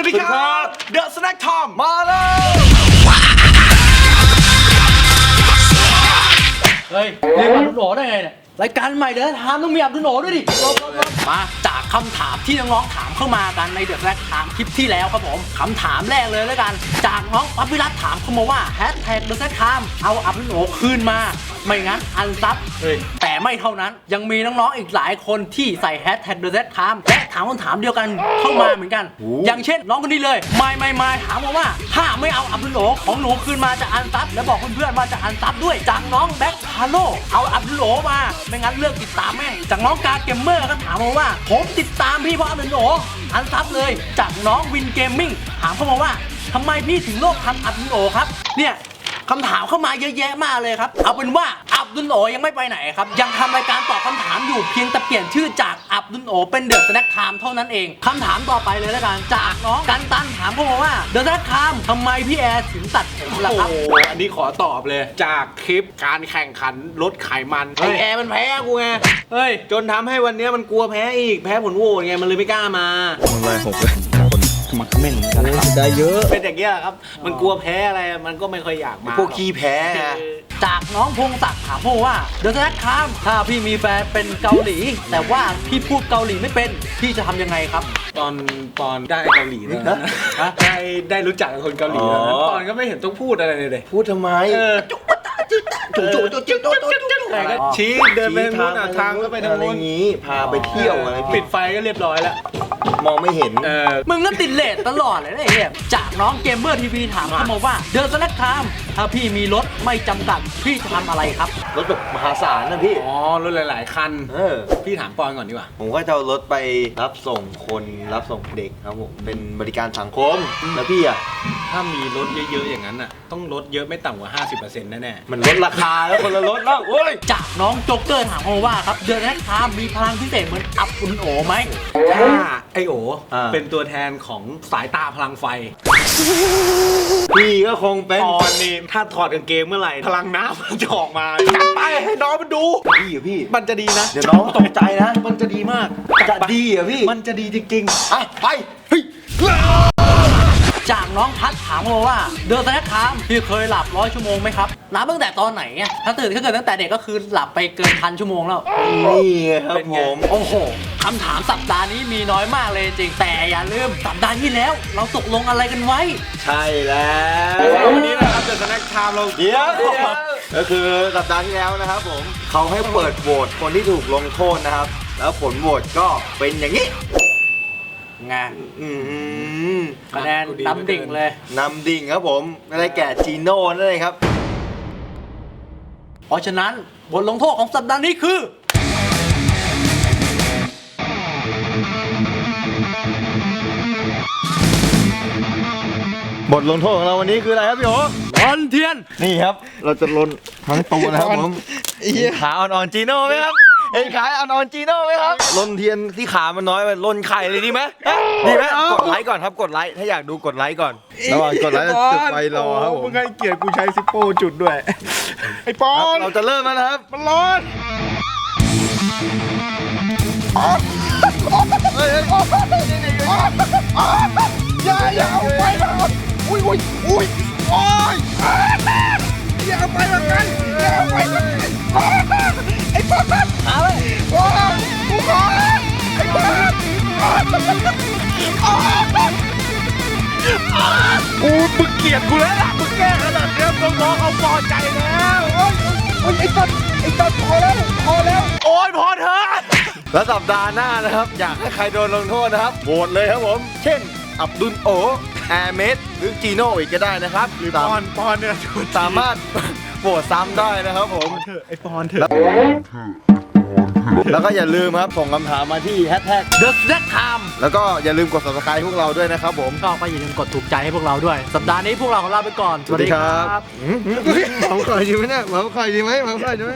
วัสดีครับ เดอะสแน็คทอมมาแล้วเฮ้ยเรียกอับดุลโอได้ไงเนี่ยรายการใหม่เดี๋ยวทามต้องมีอับดุลโอด้วยดิมาจากคำถามที่น้องๆถามเข้ามากันในเดือดแรกถามคลิปที่แล้วครับผมคำถามแรกเลยแล้วกัน จากน้องปั๊บวิรัตถามเข้ามาว่าแฮชแท็กเดือดแรกถามเอาอับดุลโอคืนมาไม่งั้นอันซับแต่ไม่เท่านั้นยังมีน้องๆอีกหลายคนที่ใส่แฮชแท็กเดือดแรกถามและถามคำถามเดียวกันเข้ามาเหมือนกัน อย่างเช่นน้องคนนี้เลยไม่ไม่ไม่ถามมาว่า ถ้าไม่เอาอับดุลโอของหนูคืนมาจะอันซับและบอกเพื่อนๆว่าจะอันซับด้วยจากน้องแบ็คพาโลเอาอับดุลโอมา ไม่งั้นเลิกติดตามแม่งจากน้องกาเกมเมอร์ก็ถามมาว่า ผมติดตามพี่เพราะอับดุลโออันซับเลยจากน้องวินเกมมิ่งถามเข้ามาว่าทำไมพี่ถึงโลกทำอับดุลโอครับเนี่ย คำถามเข้ามาเยอะแยะมากเลยครับ เอาเป็นว่าอับดุลโอยังไม่ไปไหนครับ ยังทำรายการตอบคำถามอยู่เพียงแต่เปลี่ยนชื่อจากอับดุลโอเป็นเดอะสแน็คไทม์เท่านั้นเองคำถามต่อไปเลยแล้วกันจากน้องกันตันถามเข้ามาว่าเดอะสแน็คไทม์ทำไมพี่แอร์ถึงตัดผมล่ะโอ้ครับโหอันนี้ขอตอบเลย จากคลิปการแข่งขันลดไขมันไอแอร์มันแพ้กูไงเฮ้ยจนทำให้วันนี้มันกลัวแพ้อีกแพ้ผลโหวตไงมันเลยไม่กล้ามามันเลยหกเลย คนมักเม่นกันนะครับ ได้เยอะ เป็นอย่างเงี้ยครับ มันกลัวแพ้อะไรมันก็ไม่ค่อยอยากมาพวกขี้แพ้เออะอจากน้องพงศักดิ์ถามผมว่า เดอะสแน็คไทม์ถ้าพี่มีแฟนเป็นเกาหลี แต่ว่าพี่พูดเกาหลีไม่เป็น พี่จะทำยังไงครับ ตอนตอนได้เกาหลีนะฮะได้ได้รู้จักกับคนเกาหลีแล้วนะตอนก็ไม่เห็นต้องพูดอะไรเลยเลยพูดทำไมเออจุ๊จุ๊จุ๊จุ๊จุ๊จุ๊จุ๊แต่ก็ชี้เดินไปทางนู้นอะทางก็ไปทางอะไรนู้นอย่างงี้ พาไปเที่ยวอะไรปิปิดไฟก็เรียบร้อยแล้ว มองไม่เห็น เออ มึงก็ติดเลทตลอดเลยนะไอ้เนี่ยจากน้องเกมเมอร์ทีวีถามเข้ามาว่า เดอะสแน็คไทม์ถ้าพี่มีรถไม่จำกัดพี่จะทำอะไรครับ รถแบบมหาศาลนะพี่ อ๋อรถหลาย ๆ คัน เออ พี่ถามปอนก่อนดีกว่า ผมก็จะเอารถไปรับส่งคนรับส่งเด็กครับผม เป็นบริการสังคม แล้วพี่อะ ถ้ามีรถเยอะ ๆ อย่างนั้นอะ ต้องลดเยอะไม่ต่ำกว่า 50%แน่มันลดราคาแล้วคนละรถแล้วโอ้ย จากน้องโจ๊กเกอร์ถามเข้ามาว่าครับ เดอะสแน็คไทม์มีพลังพิเศษเหมือนอับอุนโอไหม ๆถ้าไอโออ่า เป็นตัวแทนของสายตาพลังไฟพี่ก็คงเป็นปอนนี่ถ้าถอดกางเกงเมื่อไหร่ พลังน้ำมันจะออกมาจัดไปให้น้องมันดูพี่เหรอพี่ มันจะดีนะเดี๋ยวน้องตกใจนะ มันจะดีมาก จะดีเหรอพี่ มันจะดีจริงอะไปเฮ้ย จากน้องพัดถามเข้ามาว่า เดอะสแน็คไทม์พี่เคยหลับร้อยชั่วโมงไหมครับนับตั้งแต่ตอนไหนอะถ้าตื่นถ้าเกิดตั้งแต่เด็กก็คือหลับไปเกินพันชั่วโมงแล้ว นี่ไงครับเป็นผไงม โอ้โหคำถามสัปดาห์นี้มีน้อยมากเลยจริง แต่อย่าลืมสัปดาห์ที่แล้ว เราตกลงอะไรกันไว้ ใช่แล้วๆวันนี้นะครับเดอะสแน็คไทม์เราเดี๋ยวเดี๋ยวก็คือสัปดาห์ที่แล้วนะครับผมเขาให้เปิดโหวตคนที่ถูกลงโทษนะครับ แล้วผลโหวตก็เป็นอย่างนี้ ไงอืมคะแนนดำดิ่งเลย นำดิ่งครับผมได้แก่จีโน่นั่นเองครับ เพราะฉะนั้นบทลงโทษของสัปดาห์นี้คือ บทลงโทษของเราวันนี้คืออะไรครับพี่โอวันเทียน นี่ครับ เราจะลนทั้งตัวนะครับผมเห็นขาอ่อนๆจีโน่ไหมครับ เห็นขาอ่อนๆจีโน่ไหมครับลนเทียนที่ขามันน้อยไปลนไข่เลยดีไหมฮะดีไหมกดไลค์ก่อนครับกดไลค์ถ้าอยากดูกดไลค์ก่อน ระหว่างกดไลค์จุดไฟรอครับผมมึงให้เกียรติกูใช้ซิปโป้จุดด้วย ไอ้ปอครับนเราจะเริ่มแล้วนะครับมันร้อนเฮ้ยเฮ้ยอย่าอย่าเอาไปนะอุ้ยอุ้ยอุ้ยโอ้ยอย่าเอาไปแบบนั้นอย่าเอาไปแบบนั้ นไอ้ปอนอะไรโอ้ยกูขอไอ้ปอนกูมึงเกลียดกูแล้วล่ะมึงแกล้ขนาดเนี้ยน้องๆเขาพอใจแล้วโอ้ยโอ้ยไอ้ต้นไอ้ต้นพอแล้วพอแล้ว โอ้ยพอเถอะแล้วสัปดาห์หน้านะครับ อยากให้ใครโดนลงโทษนะครับโหวตเลยครับผม เช่น อับดุลโอแอร์เมสหรือจีโน่อีกก็ได้นะครับหรือตาปอนปอนเนี่ย สามารถ โหวตซ้ำได้นะครับผมเถอะไอ้ปอนเถอะแล้วก็อย่าลืมครับ ส่งคำถามมาที่แฮชแท็ก The Snack Time แล้วก็อย่าลืมกด subscribe พวกเราด้วยนะครับผม ก็อย่าลืมกดถูกใจให้พวกเราด้วย สัปดาห์นี้พวกเราขอลาไปก่อน สวัสดีครับหมาคอยดีไหมเนี่ยหมาคอยดีไหมหมาคอยดีไหม